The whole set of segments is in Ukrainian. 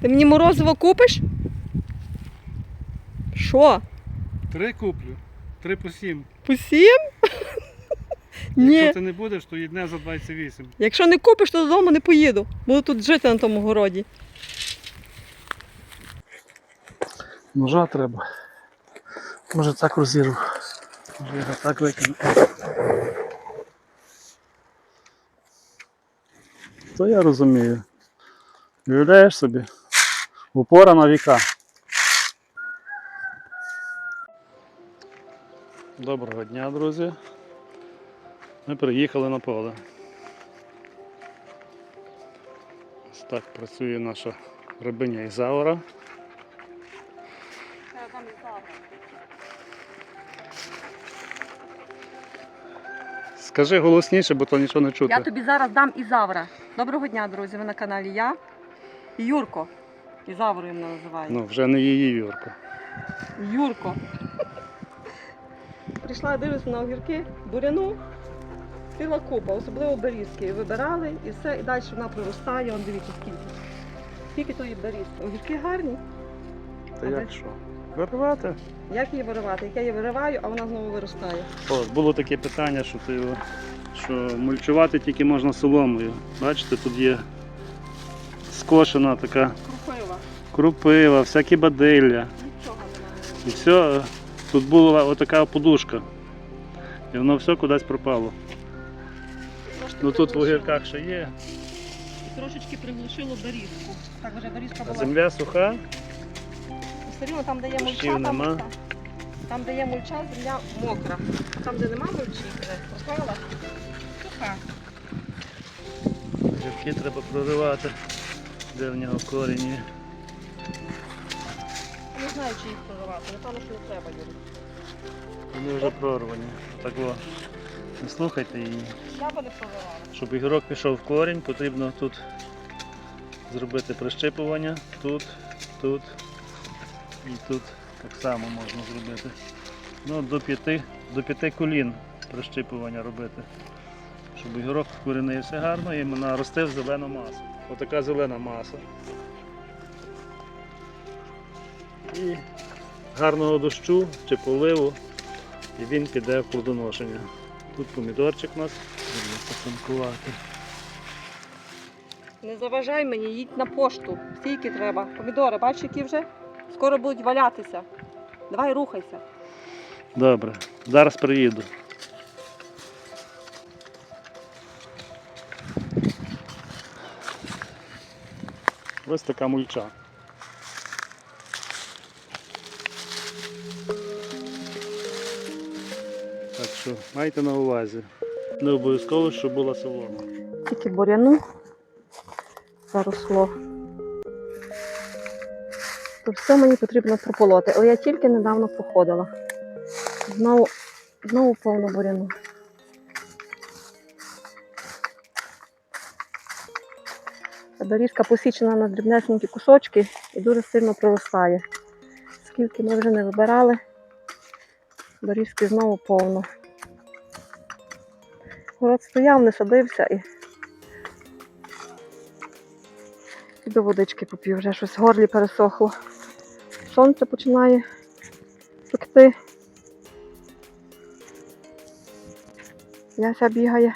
Ти мені морозиво купиш? Що? Три куплю. Три по сім. По сім? Ні. Якщо ти не будеш, то їдне за 28. Якщо не купиш, то додому не поїду. Буду тут жити на тому городі. Ножа треба. Може так розірву. Може його так викину. То я розумію. Уявляєш собі? Упора на віка. Доброго дня, друзі. Ми приїхали на поле. Ось так працює наша рибиня Ізаура. Скажи голосніше, бо то нічого не чути. Я тобі зараз дам Ізавра. Доброго дня, друзі. Ви на каналі я і Юрко. Ізаврою мене називають. Ну, вже не її Юрка. Юрко. Прийшла дивитися на огірки, буряну, ціла купа, особливо берізки. І Вибирали і все, і далі вона проростає. Он дивіться скільки. Скільки тої берізки. Огірки гарні. Та А як що? Виривати? Як її виривати? Як я її вириваю, а вона знову виростає. О, було таке питання, що ти що мульчувати тільки можна соломою. Бачите, тут є скошена така Крупива. Крупива, всякі бадилля. І все, тут була отака подушка. І воно все кудись пропало. Ну тут в огірках ще є. І Трошечки приглушило берізку. Так вже берізка була. Земля суха, Все там, де є мульча, там, нема. там, де є мульча, земля мокра. А там, де нема мульчі, вже пропала, суха. огірки треба проривати, де в нього корінь. Не знаю, чи їх проривати. Напевно, що не треба, Юрій. Вони вже прорвані. Так о. Не слухайте її. Я би не проривала. Щоб ігрок пішов в корінь, потрібно тут зробити прищипування, тут, тут і тут так само можна зробити. Ну, до п'яти, до п'яти колін прищипування робити. Щоб ігрок вкорінився гарно і наростив зелену масу. Отака зелена маса. І гарного дощу чи поливу, і він піде в плодоношення. Тут помідорчик у нас, будемо посанкувати. Не заважай мені, їдь на пошту. Стільки треба. Помідори, бачиш, які вже? Скоро будуть валятися. Давай рухайся. Добре, зараз приїду. Ось така мульча. Що майте на увазі. Не обов'язково, щоб була солома. Тільки буряну заросло. То все мені потрібно прополоти. Але я тільки недавно походила. Знову, знову повно буряну. Доріжка посічена на дрібнесенькі кусочки і дуже сильно проростає. Скільки ми вже не вибирали, доріжки знову повно. Город стояв, не садився і І до водички попів, вже щось в горлі пересохло. Сонце починає пекти. Яся бігає.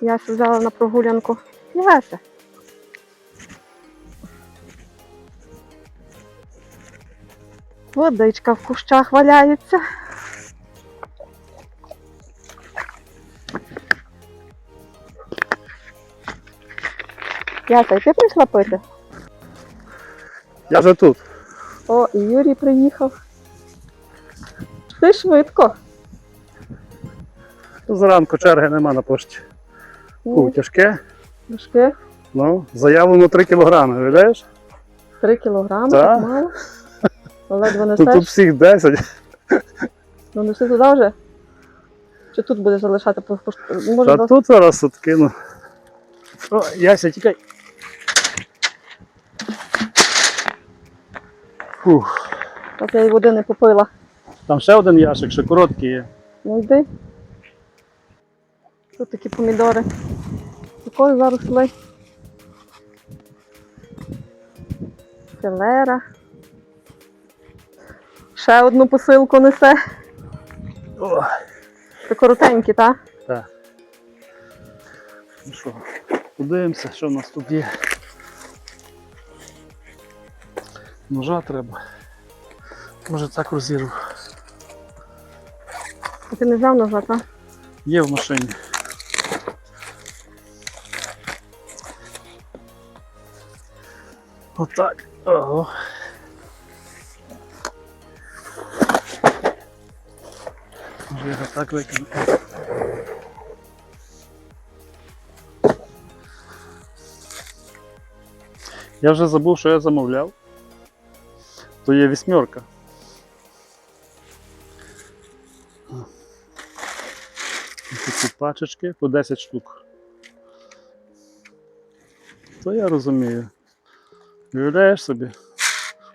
Яся взяла на прогулянку. Яся. Водичка в кущах валяється. Яся, і ти прийшла пити? Я вже тут. О, і Юрій приїхав. Ти швидко. Зранку черги нема на пошті. Фу, тяжке. Важке. Ну, заявлено 3 кілограми, уявляєш? Три кілограми, Так. так мало. Ледве Тут, тут несеш. всіх 10. Ну неси туди вже. Чи тут будеш залишати по по- Може, Та до- тут зараз тут кину. О, Яся, тікай. Фух. От я й води не попила. Там ще один ящик, ще короткий є. Ну йди. Тут такі помідори. Такої заросли. селера. Ще одну посилку несе. О, Це коротенькі, так? так. Ну що, подивимося, що в нас тут є. Ножа треба. Може так розірву. А Ти не взяв ножа, так? Є в машині. Отак. Ого. Може його так викину. Я вже забув, що я замовляв. То є вісьмерка. Такі пачечки по 10 штук. То я розумію. Уявляєш собі?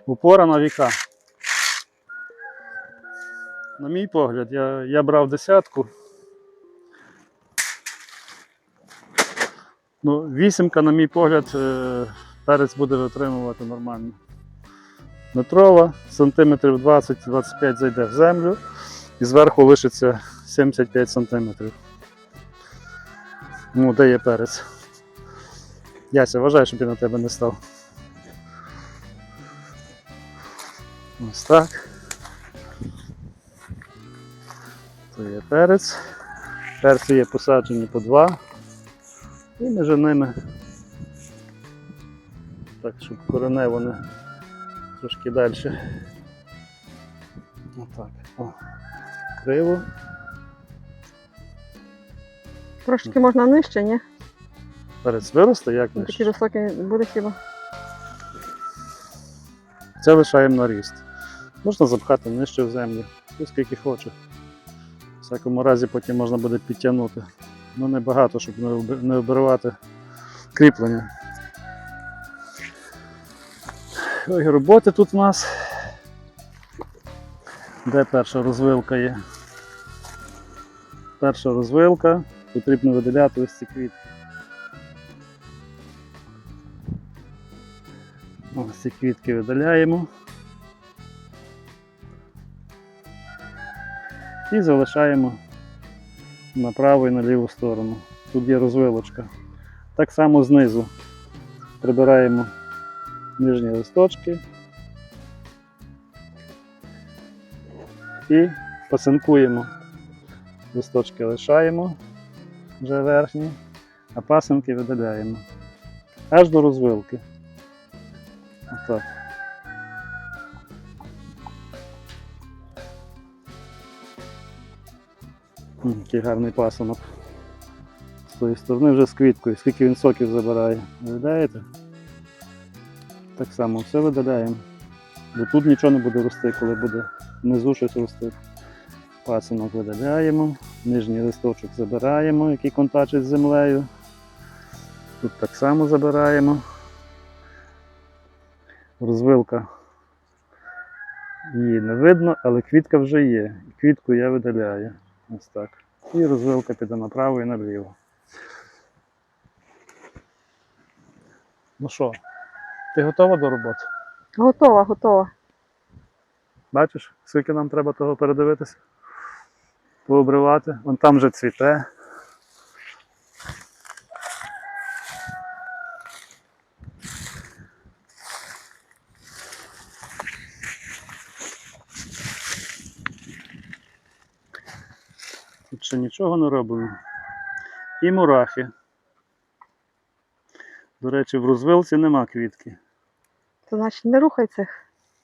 Упора на віка. На мій погляд, я, я брав десятку. Ну, вісімка, на мій погляд, е, перець буде витримувати нормально. Метрова, сантиметрів 20-25 зайде в землю і зверху лишиться 75 сантиметрів. Ну, де є перець? Яся, вважай, щоб я на тебе не став. Ось так. То є перець. Перці є посаджені по два. І між ними. Так, щоб корене вони трошки далі. Отак. О. Криво. Трошки можна нижче, ні? Перець виросте, як Ну, нижче? Такі високі буде хіба. Це лишаємо на ріст. Можна запхати нижче в землю, скільки хоче. В всякому разі потім можна буде підтягнути. Ну не багато, щоб не обривати кріплення. Ой, роботи тут у нас. Де перша розвилка є? Перша розвилка. Потрібно виділяти ось ці квітки. Ось ці квітки видаляємо. І залишаємо на праву і на ліву сторону. Тут є розвилочка. Так само знизу прибираємо нижні листочки і пасинкуємо. Листочки лишаємо вже верхні, а пасинки видаляємо. Аж до розвилки. Отак. Який гарний пасунок. З тої сторони вже з квіткою, скільки він соків забирає. Видаєте? Так само все видаляємо. Бо тут нічого не буде рости, коли буде внизу щось рости. Пасунок видаляємо, нижній листочок забираємо, який контачить з землею. Тут так само забираємо. Розвилка її не видно, але квітка вже є. Квітку я видаляю. Ось так. І розвилка піде направо і наліво. Ну що, ти готова до роботи? Готова, готова. Бачиш, скільки нам треба того передивитися? Пообривати. Вон там вже цвіте. Тут ще нічого не робимо. І мурахи. До речі, в розвилці нема квітки То значить не рухай цих.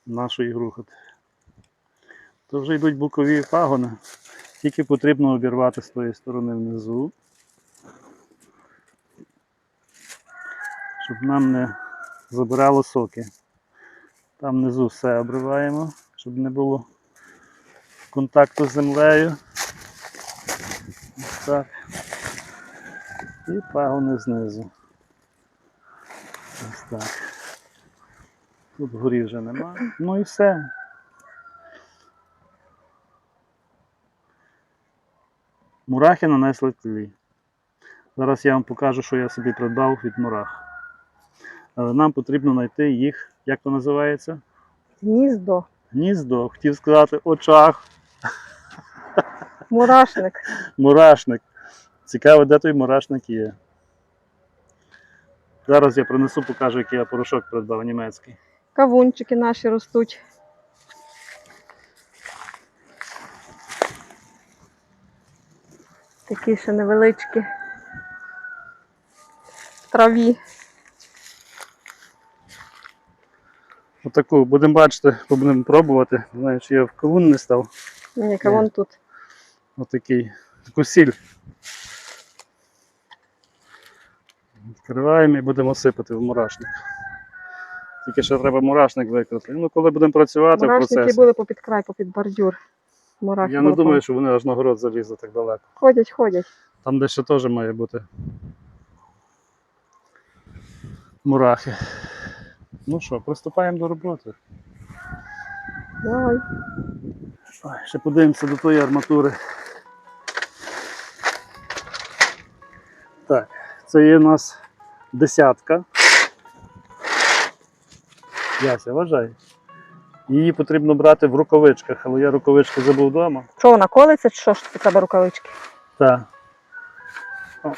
нашої грухоти. То вже йдуть бокові пагони. Тільки потрібно обірвати з тої сторони внизу. Щоб нам не забирало соки. Там внизу все обриваємо, щоб не було контакту з землею. Ось так. І пагони знизу. Так. Тут горі вже нема. Ну і все. Мурахи нанесли тлі. Зараз я вам покажу, що я собі придбав від мурах. Але нам потрібно знайти їх, як то називається? Гніздо, Гніздо, хотів сказати, очах, мурашник. мурашник. Цікаво, де той мурашник є. Зараз я принесу, покажу, який я порошок придбав німецький. Кавунчики наші ростуть. Такі ще невеличкі. В траві. Отаку будемо бачити, будемо пробувати. Знаю, чи я в кавун не став. Ні, кавун тут. Отакий. Таку сіль. Відкриваємо і будемо сипати в мурашник. Тільки ще треба мурашник викрити. Ну, коли будемо працювати в Мурашники були попід край, попід бордюр. Мурахи Я не було думаю, що вони аж на город залізли так далеко. Ходять, ходять. Там десь ще теж має бути. Мурахи. Ну що, приступаємо до роботи. Давай. Ой, ще подивимося до тої арматури. Так, це є у нас десятка. Яся, вважай. Її потрібно брати в рукавичках, але я рукавички забув вдома. Що вона колиться, чи що ж це треба рукавички? Так. О,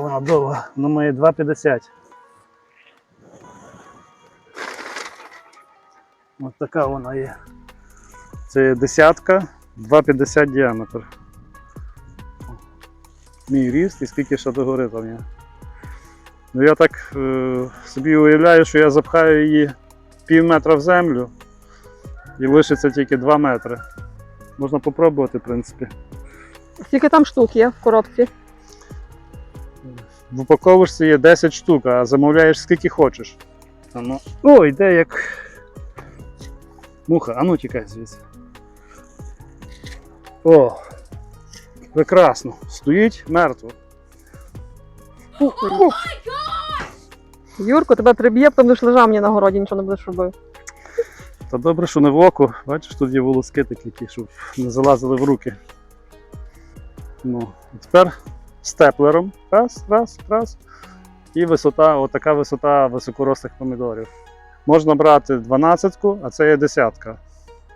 вона довга. Вона має 2,50. Ось така вона є. Це десятка, 2,50 діаметр. Мій ріст і скільки ще догори там є. Ну я так е, собі уявляю, що я запхаю її пів метра в землю і лишиться тільки 2 метри. Можна попробувати, в принципі. Скільки там штук є в коробці? В упаковочці є 10 штук, а замовляєш скільки хочеш. А ну. О, йде як. Муха, а ну тікай звідси. О! Прекрасно. Стоїть мертво. Юрко, тебе приб'є, потім будеш лежав мені на городі, нічого не будеш робив. Та добре, що не в око. Бачиш, тут є волоски такі, ті, щоб не залазили в руки. Ну, тепер степлером. Раз, раз, раз. І висота, отака висота високорослих помідорів. Можна брати 12-ку, а це є десятка.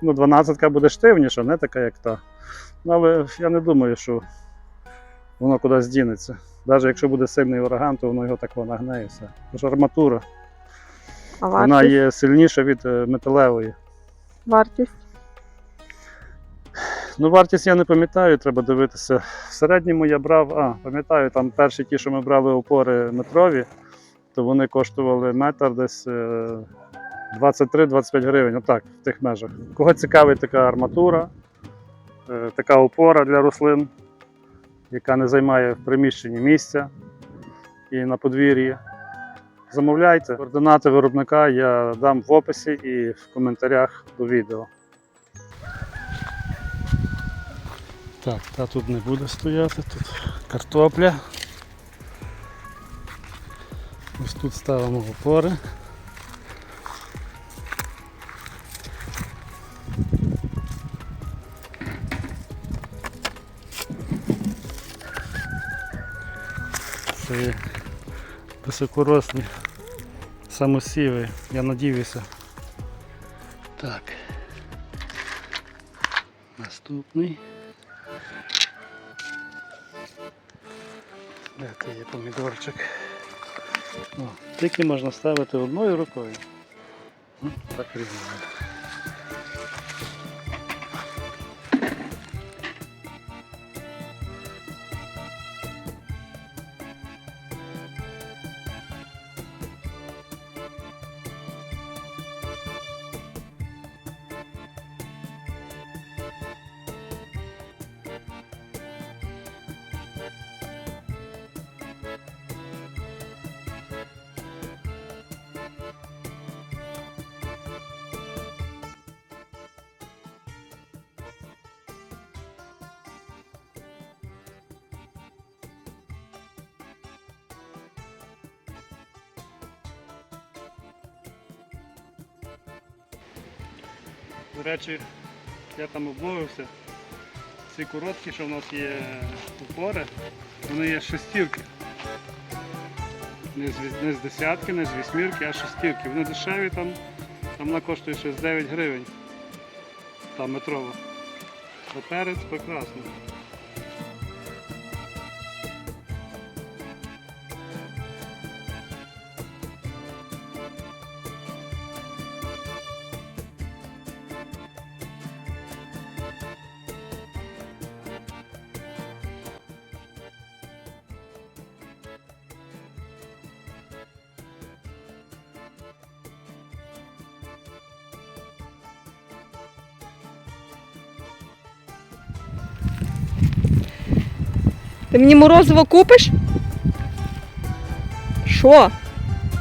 Ну, 12-ка буде штивніша, не така, як та. Але я не думаю, що воно кудись дінеться. Навіть якщо буде сильний ураган, то воно його так нагне і все. Тож арматура. А Вона є сильніша від е, металевої. Вартість. Ну, вартість я не пам'ятаю, треба дивитися. В середньому я брав, а, пам'ятаю, там перші ті, що ми брали опори метрові, то вони коштували метр десь е, 23-25 гривень, отак, в тих межах. Кого цікавить така арматура, е, така опора для рослин, яка не займає в приміщенні місця і на подвір'ї. Замовляйте. Координати виробника я дам в описі і в коментарях до відео. Так, та тут не буде стояти, тут картопля. Ось тут ставимо опори. Це є високорослі самосіви, я надіюся. Так. Наступний. Де це є помідорчик? О, тільки можна ставити одною рукою. Так рівно. До речі, я там обмовився. Ці короткі, що в нас є упори, вони є шестірки. Не з, не з десятки, не з вісьмірки, а шестірки. Вони дешеві там, там вона коштує щось 9 гривень. Та метрова. Поперед перець Ти мені морозиво купиш? Що?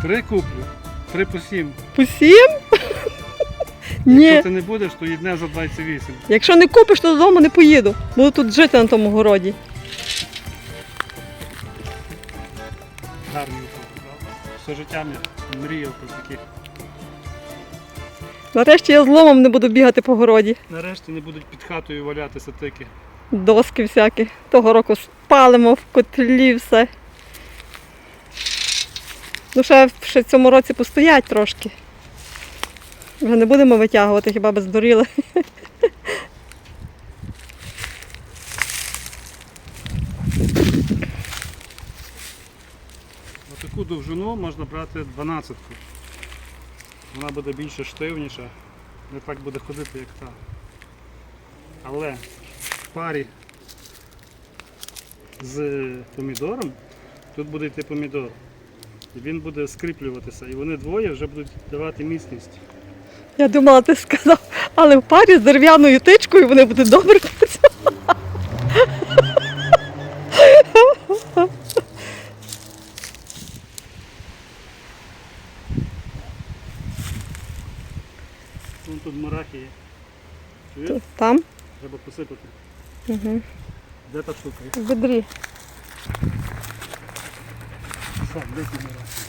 Три куплю, три по сім. По сім? Ні. Якщо ти не будеш, то їдне за 28. Якщо не купиш, то додому не поїду. Буду тут жити на тому городі. Гарний правда? Все життя мі- мріяв про такі. Нарешті я зломом не буду бігати по городі. Нарешті не будуть під хатою валятися тики. Доски всякі. Того року спалимо в котлі все. Ну, ще, в цьому році постоять трошки. Вже не будемо витягувати, хіба би здуріли. Таку довжину можна брати 12 -ку. Вона буде більше штивніша, не так буде ходити, як та. Але парі з помідором тут буде йти помідор. І він буде скріплюватися. І вони двоє вже будуть давати міцність. Я думала, ти сказав, але в парі з дерев'яною тичкою вони будуть добре працювати. Угу. Де та штука? В бедрі. Сам, де марахи?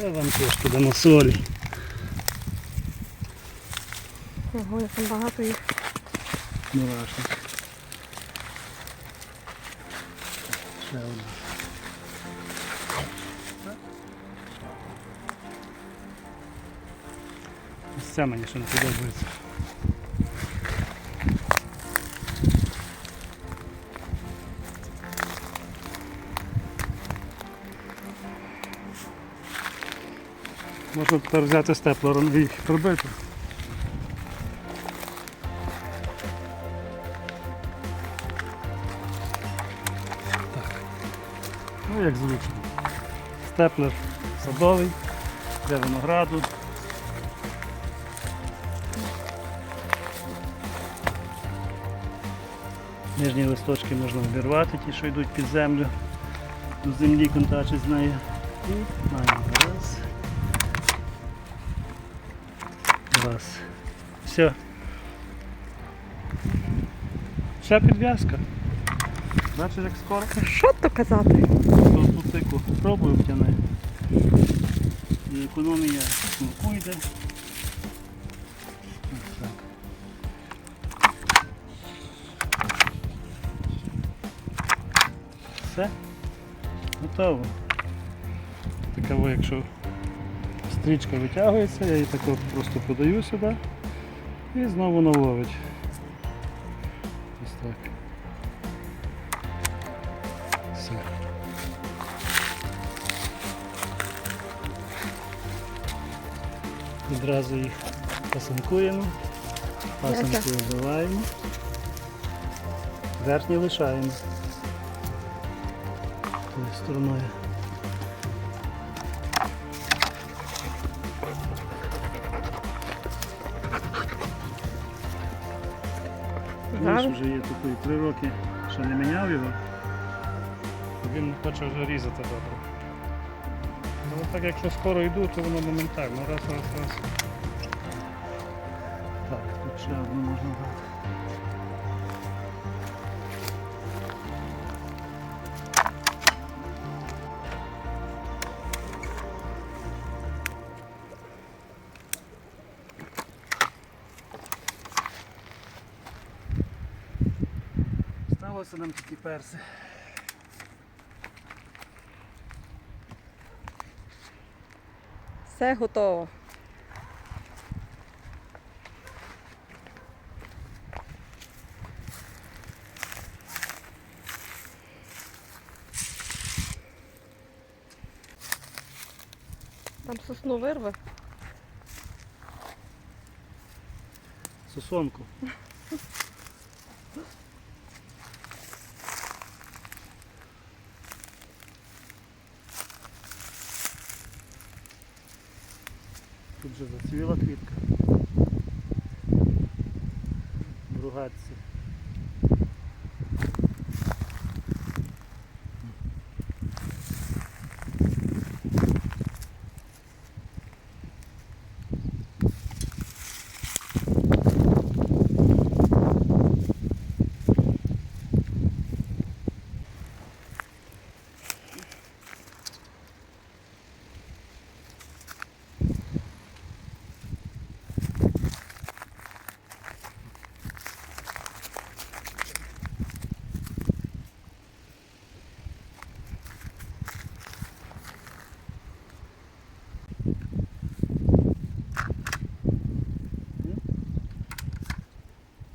Це? Вам трошки дамо солі. Ого, як там багато їх. Мурашник. Ще одна. Ось Це мені ще не подобається. Можна тепер взяти степлером і пробити. Ну як зручно. Степлер садовий, для винограду. Нижні листочки можна обірвати, ті, що йдуть під землю. До землі контачить з нею. І маємо. Раз. Вся підв'язка. Бачиш, як скоро? Що то казати? Ту тику пробую втяни. І економія смаку йде. Все. Готово. Таково, якщо стрічка витягується, я її тако просто подаю сюди і знову вона Відразу їх пасинкуємо, пасинки вбиваємо, верхні лишаємо тою стороною. Ніж вже є такий три роки, що не міняв його. Він хоче вже різати добре. Але так якщо скоро йду, то воно моментально. Раз, раз, раз. Так, тут ще одну можна дати. Сталося нам такі перси. Все готово. Там сосну вирве. Сосонку. Тут же зацвіла квітка. В ругатці.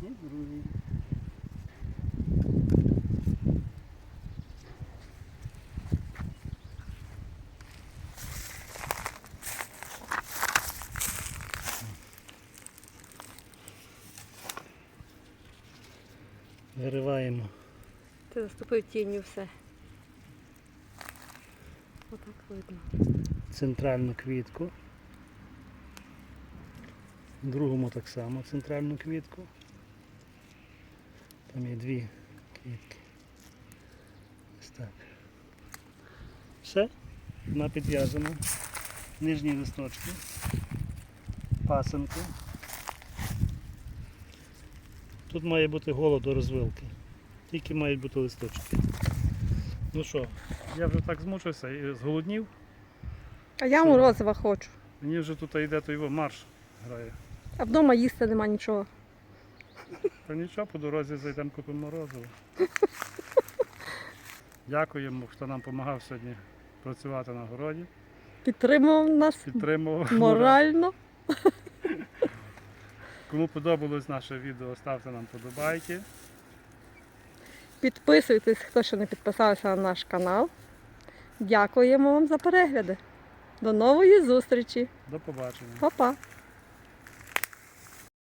І другий. Вириваємо Заступив тінню все. Отак видно. центральну квітку. Другому так само центральну квітку. Там є дві квітки. Ось так. Все, вона підв'язана. Нижні листочки, пасенки. Тут має бути голо до розвилки. Тільки мають бути листочки. Ну що, я вже так змучився і зголоднів. А я морозива хочу. Мені вже тут йде той марш грає. А вдома їсти нема нічого. Та нічого, по дорозі зайдемо купимо морозиво. Дякуємо, хто нам допомагав сьогодні працювати на городі. Підтримував нас Підтримував. морально. Кому подобалось наше відео, ставте нам подобайки. Підписуйтесь, хто ще не підписався на наш канал. Дякуємо вам за перегляди. До нової зустрічі. До побачення. Па-па!